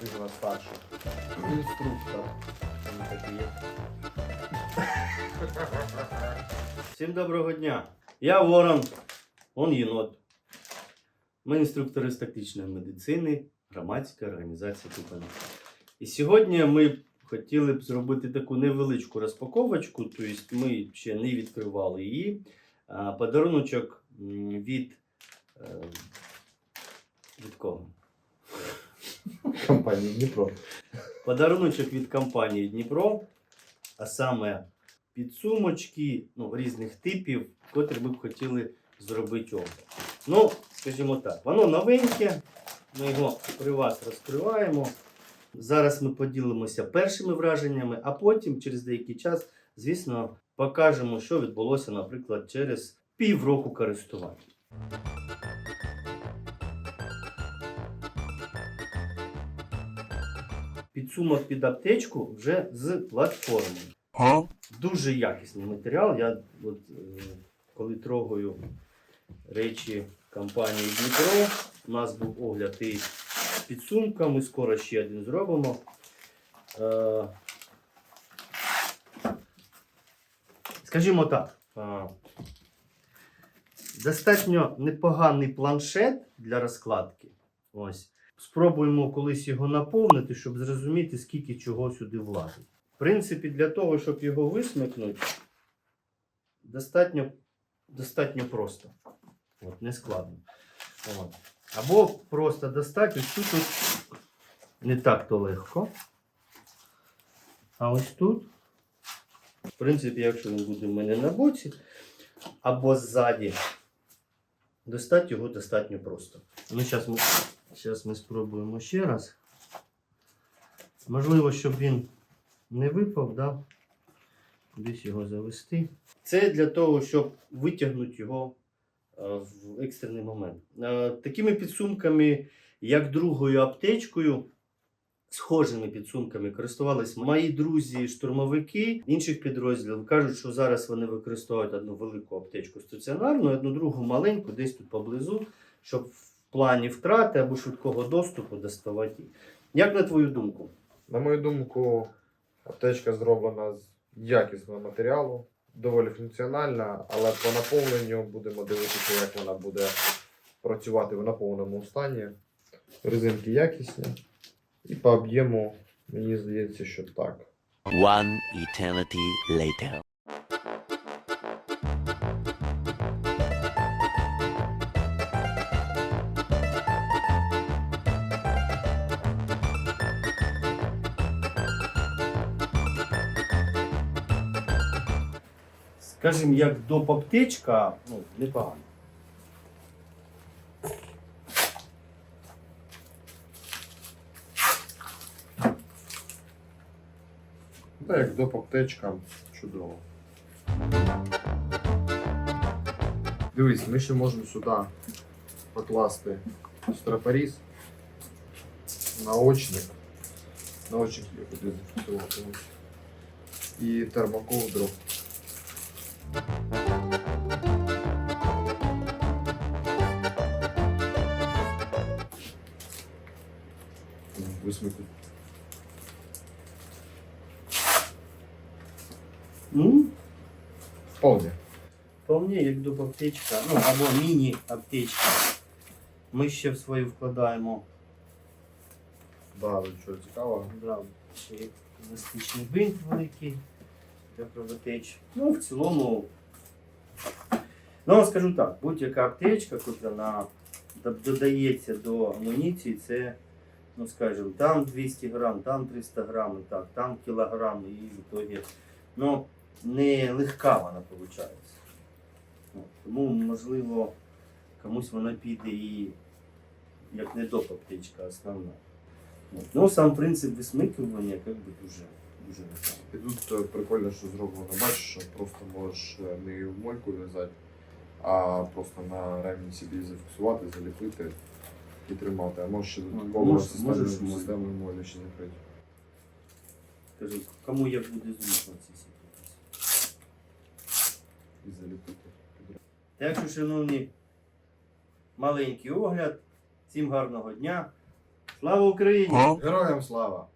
У нас старший. Інструктор. Всім доброго дня. Я Ворон, он єнот. Ми інструктори з тактичної медицини, громадська організація Купина. І сьогодні ми хотіли б зробити таку невеличку розпаковочку, тобто ми ще не відкривали її. Подаруночок від. е, Від кого? Компанія Дніпро. Подаруночок від компанії Дніпро, а саме підсумочки ну, різних типів, котрі ми б хотіли зробити огляд. Ну, скажімо так, воно новеньке, ми його при вас розкриваємо. Зараз ми поділимося першими враженнями, а потім, через деякий час, звісно, покажемо, що відбулося, наприклад, через півроку користування. Підсумок під аптечку вже з платформи. Дуже якісний матеріал. Я от, е, коли трогаю речі компанії Дніпро, у нас був огляд і з підсумками, скоро ще один зробимо. Е, Скажімо так, е, достатньо непоганий планшет для розкладки. Ось. Спробуємо колись його наповнити, щоб зрозуміти, скільки чого сюди влазить. В принципі, для того, щоб його висмикнути, достатньо, достатньо просто. От, не складно. От. Або просто достати ось тут, не так то легко. А ось тут, в принципі, якщо він буде в мене на боці, або ззаді, достати його достатньо просто. Ну, зараз ми, зараз ми спробуємо ще раз. Можливо, щоб він не випав, да? кудись його завести. Це для того, щоб витягнути його е, в екстрений момент. Е, Такими підсумками, як другою аптечкою, схожими підсумками користувались мої друзі-штурмовики інших підрозділів. Кажуть, що зараз вони використовують одну велику аптечку стаціонарну, одну другу маленьку, десь тут поблизу, щоб в плані втрати або швидкого доступу доставати. Як на твою думку? На мою думку, аптечка зроблена з якісного матеріалу, доволі функціональна, але по наповненню будемо дивитися, як вона буде працювати в наповненому стані. Резинки якісні. І по об'єму, мені здається, що так. One eternity later. Скажімо, як доп аптечка, ну, непогано. Та як доп аптечка, чудово. Дивись, ми ще можемо сюди покласти стропоріз, наочник. Наочник я буду зафіксувати. І термоковдру. Висмикнути. Ну, Вполне. Вполне як доп аптечка, ну або міні-аптечка. Ми ще в свою вкладаємо Да, що цікаво. да, ще еластичний бинт великий для кровотеч. Ну, в цілому, ну, скажу так, будь-яка аптечка, яка додається до амуніції, це, ну скажімо, там 200 грам, там 300 грам, і так, там кілограм, і в итоге, ну, не легка вона виходить. Тому, можливо, комусь вона піде і як не доп аптечка основна. Ну, сам принцип висмикування как би дуже, дуже. І тут е, прикольно, що зроблено. Бачиш, що просто можеш е, не в мойку в'язати, а просто на ремінь собі зафіксувати, заліпити і тримати. А можеш ще додатково системою молі ще закрити. Кажу, кому як буде зручно в цій ситуації. І заліпити. Так що, шановні, маленький огляд. Всім гарного дня. Слава Україні! Героям слава!